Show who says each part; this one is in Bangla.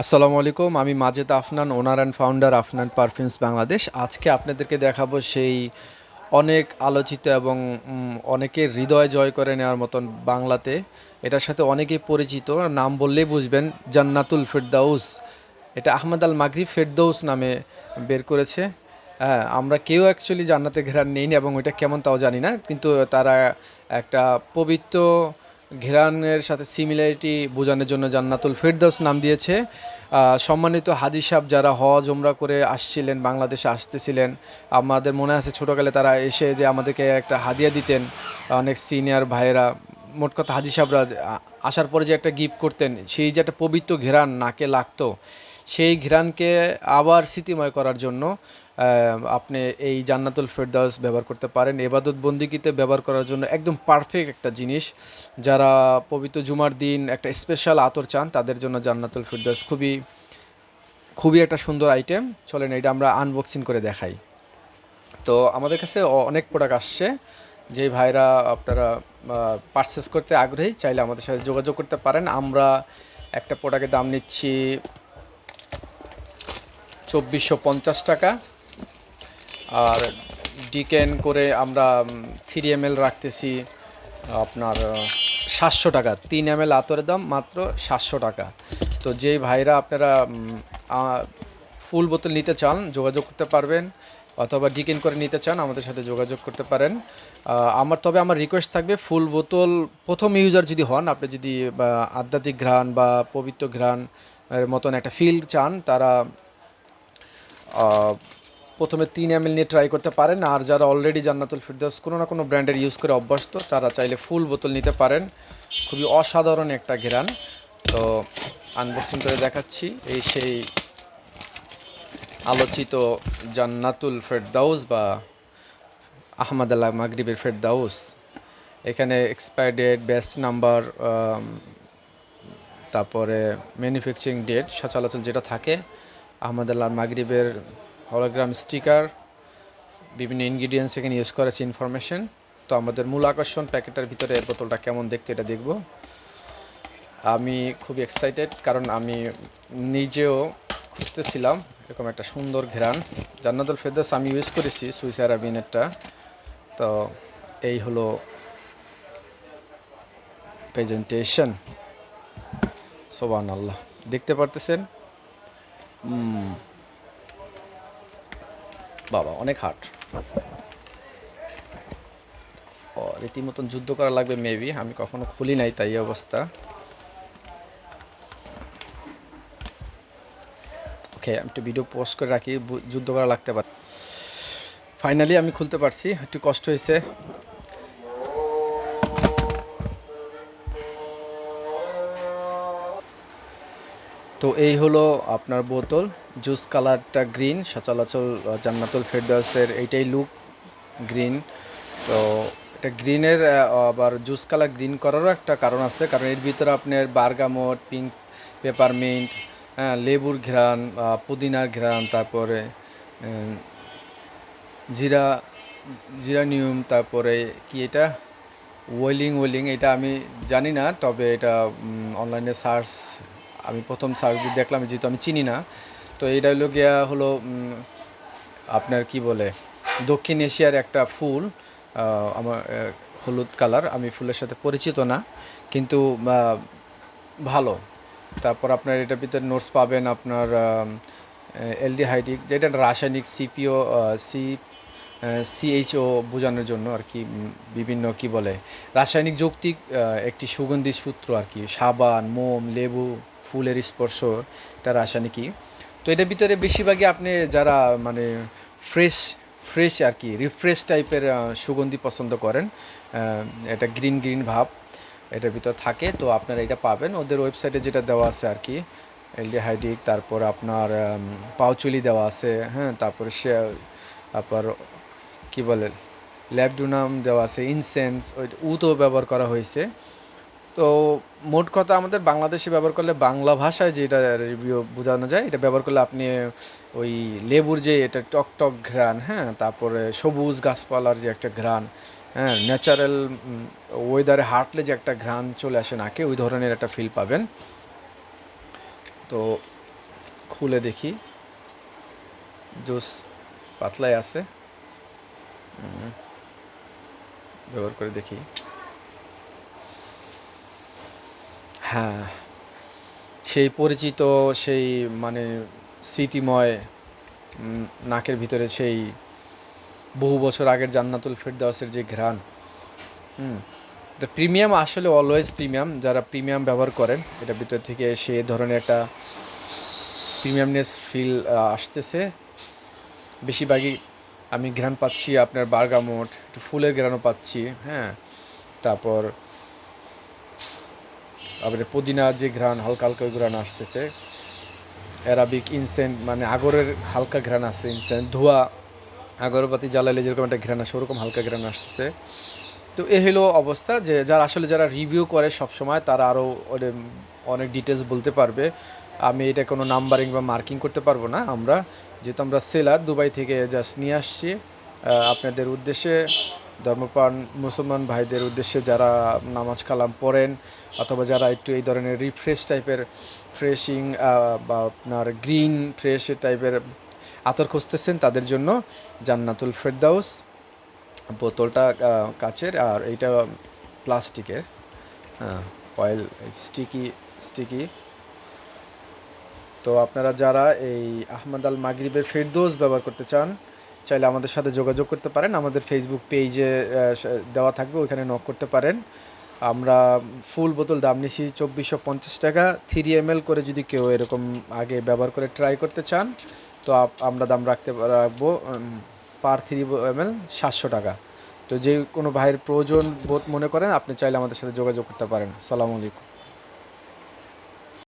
Speaker 1: আসসালামু আলাইকুম, আমি Majed Afnan, owner and founder Afnan perfumes Bangladesh আজকে আপনাদেরকে দেখাবো সেই অনেক আলোচিত এবং অনেকের হৃদয় জয় করে নেওয়ার মতন বাংলাতে। এটার সাথে অনেকেই পরিচিত, নাম বললেই বুঝবেন, জান্নাতুল ফেরদাউস। এটা আহমদ আল মাগরি ফেরদৌস নামে বের করেছে। হ্যাঁ আমরা কেউ অ্যাকচুয়ালি জান্নাতে ঘেরান নেই এবং ওইটা কেমন তাও জানি না, কিন্তু তারা একটা পবিত্র ঘেরানের সাথে সিমিলারিটি বোঝানোর জন্য জান্নাতুল ফেরদৌস নাম দিয়েছে। সম্মানিত হাজি সাহেব যারা হজ ওমরা করে আসছিলেন, বাংলাদেশে আসতেছিলেন, আমাদের মনে আছে ছোটোকালে তারা এসে যে আমাদেরকে একটা হাদিয়া দিতেন। অনেক সিনিয়র ভাইয়েরা, মোট কথা হাজি সাহেবরা আসার পরে যে একটা গিফট করতেন, সেই যে একটা পবিত্র ঘেরান নাকে লাগতো, সেই ঘেরানকে আবার স্মৃতিময় করার জন্য আপনি এই জান্নাতুল ফেরদাউস ব্যবহার করতে পারেন। এবাদত বন্দিকিতে ব্যবহার করার জন্য একদম পারফেক্ট একটা জিনিস। যারা পবিত্র জুমার দিন একটা স্পেশাল আতর চান, তাদের জন্য জান্নাতুল ফেরদাউস খুবই খুবই একটা সুন্দর আইটেম চলেন এটা আমরা আনবক্সিং করে দেখাই। তো আমাদের কাছে অনেক প্রোডাক্ট আসছে, যে ভাইরা আপনারা পারচেস করতে আগ্রহী, চাইলে আমাদের সাথে যোগাযোগ করতে পারেন। আমরা একটা প্রোডাক্টের দাম নিচ্ছি চব্বিশশো টাকা। আর ডিকেন করে আমরা থ্রি এম রাখতেছি, আপনার সাতশো টাকা। তিন এম এল আতরের দাম মাত্র সাতশো টাকা। তো যেই ভাইরা আপনারা ফুল বোতল নিতে চান, যোগাযোগ করতে পারবেন, অথবা ডিকেন করে নিতে চান, আমাদের সাথে যোগাযোগ করতে পারেন। আমার, তবে আমার রিকোয়েস্ট থাকবে ফুল বোতল, প্রথম ইউজার যদি হন, আপনি যদি আধ্যাত্মিক ঘ্রাণ বা পবিত্র ঘ্রাণ এর মতন একটা ফিল চান, তারা প্রথমে তিন এম নিয়ে ট্রাই করতে পারেন, আর যারা অলরেডি জান্নাতুল ফিরদৌস কোনো না কোনো ব্র্যান্ডের ইউজ করে অভ্যস্ত, তারা চাইলে ফুল বোতল নিতে পারেন। খুবই অসাধারণ একটা ঘেরান। তো আনবক্সিং করে দেখাচ্ছি, এই সেই আলোচিত জান্নাতুল ফেরদাউস বা আহমদ আল্লাহ মাগরিবের ফেরদাউস। এখানে এক্সপায়ার ডেট বেস্ট নাম্বার তারপরে ম্যানুফ্যাকচারিং ডেট সচরাচর যেটা থাকে, আহমদ আল্লাহ মাগরিবের হলোগ্রাম স্টিকার, বিভিন্ন ইনগ্রিডিয়েন্টস এখানে ইউজ করেছে ইনফরমেশন তো আমাদের মূল আকর্ষণ প্যাকেটের ভিতরে এর বোতলটা কেমন দেখতে এটা দেখব। আমি খুব এক্সাইটেড কারণ আমি নিজেও খুঁজতেছিলাম এরকম একটা সুন্দর ঘেরান জান্নাতুল ফেরদৌস আমি ইউজ করেছি সুইস আরাবিনেরটা তো এই হলো প্রেজেন্টেশন সোবান আল্লাহ দেখতে পারতেছেন? বাবা, অনেক হাট ও, রীতিমতন যুদ্ধ করা লাগবে মেবি আমি কখনো খুলি নাই তাই অবস্থা। ওকে আমি একটু ভিডিও পোস্ট করে রাখি যুদ্ধ করা লাগতে পারে। ফাইনালি আমি খুলতে পারছি, একটু কষ্ট হয়েছে। তো এই হলো আপনার বোতল, জুস কালারটা গ্রিন সচলাচল জান্নাতুল ফেরদাউসের এইটাই লুক গ্রিন তো এটা গ্রিনের আবার জুস কালার গ্রিন করারও একটা কারণ আছে, কারণ এর ভিতরে আপনার বার্গামট পিঙ্ক পেপারমিন্ট হ্যাঁ লেবুর ঘ্রাণ পুদিনার ঘ্রাণ, তারপরে জিরা জিরানিয়াম তারপরে কি এটা? ওয়েলিং ওয়েলিং, এটা আমি জানি না, তবে এটা অনলাইনে সার্চ আমি প্রথম সার্চ দিয়ে দেখলাম, যেহেতু আমি চিনি না, তো এইটা হলো গিয়া হলো আপনার কি বলে, দক্ষিণ এশিয়ার একটা ফুল আমার হলুদ কালার আমি ফুলের সাথে পরিচিত না, কিন্তু ভালো। তারপর আপনার এটার ভিতরে নোটস পাবেন আপনার এলডিহাইডিক যেটা রাসায়নিক সিপিও সি সিএইচও বোঝানোর জন্য আর কি বিভিন্ন কি বলে, রাসায়নিক যৌক্তিক একটি সুগন্ধি সূত্র আর কি, সাবান, মোম, লেবু ফুলের স্পর্শ, এটা রাসায়নিকই তো এটার ভিতরে বেশিরভাগই আপনি যারা মানে ফ্রেশ ফ্রেশ আর কি রিফ্রেশ টাইপের সুগন্ধি পছন্দ করেন এটা গ্রিন গ্রিন ভাব এটার ভিতর থাকে। তো আপনারা এটা পাবেন। ওদের ওয়েবসাইটে যেটা দেওয়া আছে আর কি এলডিহাইডিক তারপর আপনার পাউচুলি দেওয়া আছে হ্যাঁ তারপরে সে, তারপর কী বলে, ল্যাবডুনাম দেওয়া আছে ইনসেন্স ওই উতো ব্যবহার করা হয়েছে। তো মোট কথা আমাদের বাংলাদেশে ব্যবহার করলে বাংলা ভাষায় যেটা রিভিউ বোঝানো যায়, এটা ব্যবহার করলে আপনি ওই লেবুর যে এটা টক টক ঘ্রাণ হ্যাঁ তারপরে সবুজ গাছপালার যে একটা ঘ্রাণ হ্যাঁ ন্যাচারাল ওয়েদারে হাঁটলে যে একটা ঘ্রাণ চলে আসে নাকে, ওই ধরনের একটা ফিল পাবেন। তো খুলে দেখি। জুস পাতলাই আছে। ব্যবহার করে দেখি। হ্যাঁ সেই পরিচিত, সেই মানে স্মৃতিময় নাকের ভিতরে সেই বহু বছর আগের জান্নাতুল ফেরদাউসের যে ঘ্রাণ, হুম তো প্রিমিয়াম আসলে অলওয়েজ প্রিমিয়াম, যারা প্রিমিয়াম ব্যবহার করেন, এটার ভিতর থেকে সে ধরনের একটা প্রিমিয়ামনেস ফিল আসতেছে। বেশিরভাগই আমি ঘ্রাণ পাচ্ছি আপনার বার্গামোট একটু ফুলের ঘ্রাণও পাচ্ছি হ্যাঁ তারপর আপনার পুদিনা যে ঘ্রাণ, হালকা হালকা ওই ঘ্রাণ আসতেছে। অ্যারাবিক ইনসেন্ট মানে আগরের হালকা ঘ্রাণ আসছে ইনসেন্ট ধোয়া, আগরবাতি জ্বালালে যেরকম একটা ঘ্রাণ আসে, ওরকম হালকা ঘ্রাণ আসতেছে। তো এ হলো অবস্থা যে যারা আসলে যারা রিভিউ করে সব সময় তারা আরও অনেক ডিটেলস বলতে পারবে। আমি এটা কোনো নাম্বারিং বা মার্কিং করতে পারব না আমরা। যেহেতু আমরা সেলার দুবাই থেকে জাস্ট নিয়ে আসছি। আপনাদের উদ্দেশ্যে ধর্মপ্রাণ মুসলমান ভাইদের উদ্দেশ্যে যারা নামাজ কালাম পড়েন অথবা যারা একটু এই ধরনের রিফ্রেশ টাইপের ফ্রেশিং বা আপনার গ্রিন ফ্রেশ টাইপের আতর খুঁজতেছেন, তাদের জন্য জান্নাতুল ফেরদাউস বোতলটা কাচের আর এইটা প্লাস্টিকের হ্যাঁ অয়েল স্টিকি স্টিকি তো আপনারা যারা এই আহমদ আল মাগরিবের ফেরদোস ব্যবহার করতে চান চাইলে আমাদের সাথে যোগাযোগ করতে পারেন। আমাদের ফেসবুক পেজে দেওয়া থাকবে, ওইখানে নক করতে পারেন। আমরা ফুল বোতল দাম নিছি চব্বিশশো পঞ্চাশ টাকা। থ্রি এম করে যদি কেউ এরকম আগে ব্যবহার করে ট্রাই করতে চান, তো আমরা দাম রাখতে রাখব পার থ্রি এম এল সাতশো টাকা। তো যে কোনো ভাইয়ের প্রয়োজন বোধ মনে করেন, আপনি চাইলে আমাদের সাথে যোগাযোগ করতে পারেন। সালামু আলাইকুম।